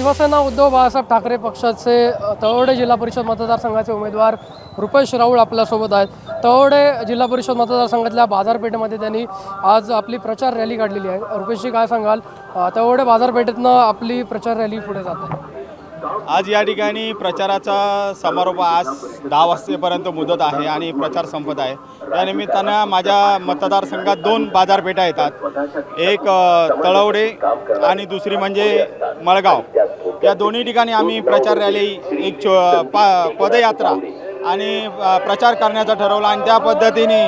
शिवसेना उद्धव बाळासाहेब ठाकरे पक्षाचे तळवडे जिल्हा परिषद मतदारसंघाचे उमेदवार रुपेश राऊळ आपल्यासोबत आहेत. तळवडे जिल्हा परिषद मतदारसंघातल्या बाजारपेठेमध्ये त्यांनी आज आपली प्रचार रॅली काढलेली आहे. रुपेशजी काय सांगाल? तळवडे बाजारपेठेतनं आपली प्रचार रॅली पुढे जात आहे. आज या ठिकाणी प्रचाराचा समारोप आज दहा वाजतेपर्यंत मुदत आहे आणि प्रचार संपत आहे. या निमित्तानं माझ्या मतदारसंघात दोन बाजारपेठा येतात. एक तळवडे आणि दुसरी म्हणजे मळगाव. या दोन्ही ठिकाणी आम्ही प्रचार रॅली एक छो पा पदयात्रा आणि प्रचार करण्याचं ठरवलं आणि त्या पद्धतीने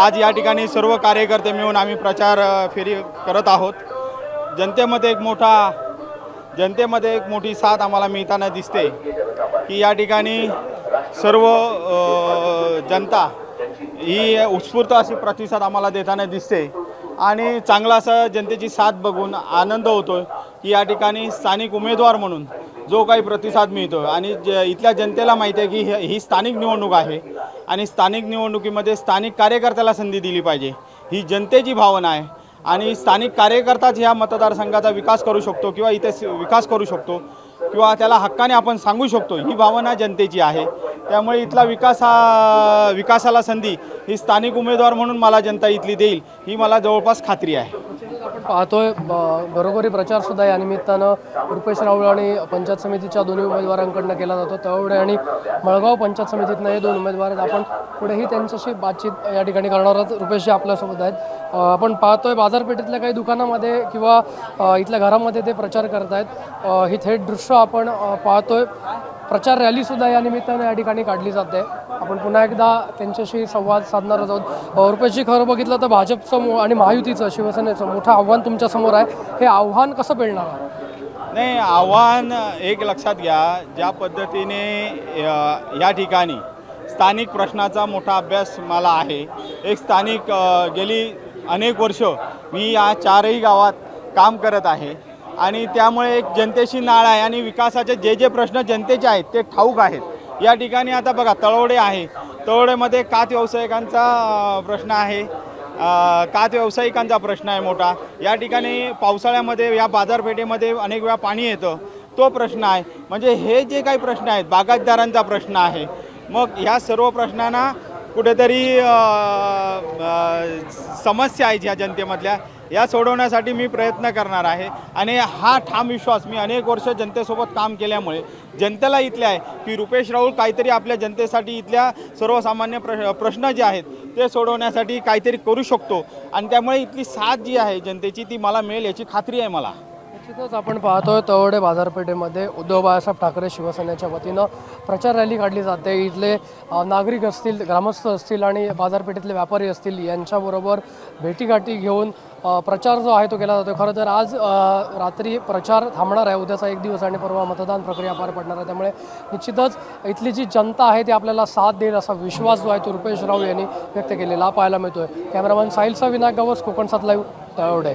आज या ठिकाणी सर्व कार्यकर्ते मिळून आम्ही प्रचार फेरी करत आहोत. जनतेमध्ये एक मोठा जनतेमध्ये एक मोठी साथ आम्हाला मिळताना दिसते की या ठिकाणी सर्व जनता ही उत्स्फूर्त अशी प्रतिसाद आम्हाला देताना दिसते आणि चांगला असं जनतेची साथ बघून आनंद होतो की या ठिकाणी स्थानिक उमेदवार म्हणून जो काही प्रतिसाद मिळतो आणि ज इथल्या जनतेला माहिती आहे की ही ही स्थानिक निवडणूक आहे आणि स्थानिक निवडणुकीमध्ये स्थानिक कार्यकर्त्याला संधी दिली पाहिजे. ही जनतेची भावना आहे. आणि स्थानिक कार्यकर्ताच ह्या मतदारसंघाचा विकास करू शकतो किंवा इथे विकास करू शकतो किंवा त्याला हक्काने आपण सांगू शकतो. ही भावना जनतेची आहे. त्यामुळे इथला विकास हा विकासाला संधी ही स्थानिक उमेदवार म्हणून मला जनता इथली देईल ही मला जवळपास खात्री आहे. आपण पाहतोय ब- घरोघरी प्रचार सुद्धा या निमित्तानं रुपेश राऊळ आणि पंचायत समितीच्या दोन्ही उमेदवारांकडनं केला जातो. तळवडे आणि मळगाव पंचायत समितीतनं हे दोन उमेदवार आहेत. आपण पुढेही त्यांच्याशी बातचीत या ठिकाणी करणार आहोत. रुपेशजी आपल्यासोबत आहेत. आपण पाहतोय बाजारपेठेतल्या काही दुकानामध्ये किंवा इथल्या घरामध्ये ते प्रचार करत आहेत ही थेट दृश्य आपण पाहतोय. प्रचार रॅलीसुद्धा या निमित्तानं या ठिकाणी काढली जाते. आपण पुन्हा एकदा त्यांच्याशी संवाद साधणार आहोत. रुपयाची खरं बघितलं तर भाजपचं आणि महायुतीचं शिवसेनेचं मोठं आव्हान तुमच्यासमोर आहे. हे आव्हान कसं पेलणार आहे? नाही आव्हान एक लक्षात घ्या ज्या पद्धतीने या ठिकाणी स्थानिक प्रश्नाचा मोठा अभ्यास मला आहे. एक स्थानिक गेली अनेक वर्ष मी या चारही गावात काम करत आहे. आणि त्यामुळे एक जनतेशी नाळ आहे आणि विकासाचे जे जे प्रश्न जनतेचे आहेत ते ठाऊक आहेत. या ठिकाणी आता बघा तळवडे आहे. तळवडेमध्ये कात व्यावसायिकांचा प्रश्न आहे. कात व्यावसायिकांचा प्रश्न आहे मोठा. या ठिकाणी पावसाळ्यामध्ये या बाजारपेठेमध्ये अनेक वेळा पाणी येतं. तो प्रश्न आहे. म्हणजे हे जे काही प्रश्न आहेत बागायतदारांचा प्रश्न आहे. मग ह्या सर्व प्रश्नांना कुठेतरी समस्या आहेत ह्या जनतेमधल्या. या सोडवण्यासाठी मी प्रयत्न करणार आहे. आणि हा ठाम विश्वास मी अनेक वर्ष जनतेसोबत काम केल्यामुळे जनतेला इथले आहे की रुपेश राऊळ काहीतरी आपल्या जनतेसाठी इथल्या सर्वसामान्य प्र प्रश्न जे आहेत ते सोडवण्यासाठी काहीतरी करू शकतो. आणि त्यामुळे इथली साथ जी आहे जनतेची ती मला मिळेल याची खात्री आहे मला. निश्चितच आपण पाहतोय तवडे बाजारपेठेमध्ये उद्धव बाळासाहेब ठाकरे शिवसेनेच्या वतीनं प्रचार रॅली काढली जाते. इथले नागरिक असतील ग्रामस्थ असतील आणि बाजारपेठेतले व्यापारी असतील यांच्याबरोबर भेटीगाठी घेऊन प्रचार जो आहे तो केला जातो खरं तर आज रात्री प्रचार थांबणार आहे. उद्याचा एक दिवस आणि परवा मतदान प्रक्रिया पार पडणार आहे. त्यामुळे निश्चितच इथली जी जनता आहे ती आपल्याला साथ देईल असा विश्वास जो आहे तो रुपेश राव यांनी व्यक्त केलेला पाहायला मिळतोय. कॅमेरामॅन साहिल विनायक गावस कोकण सात लाईव्ह तळवडे.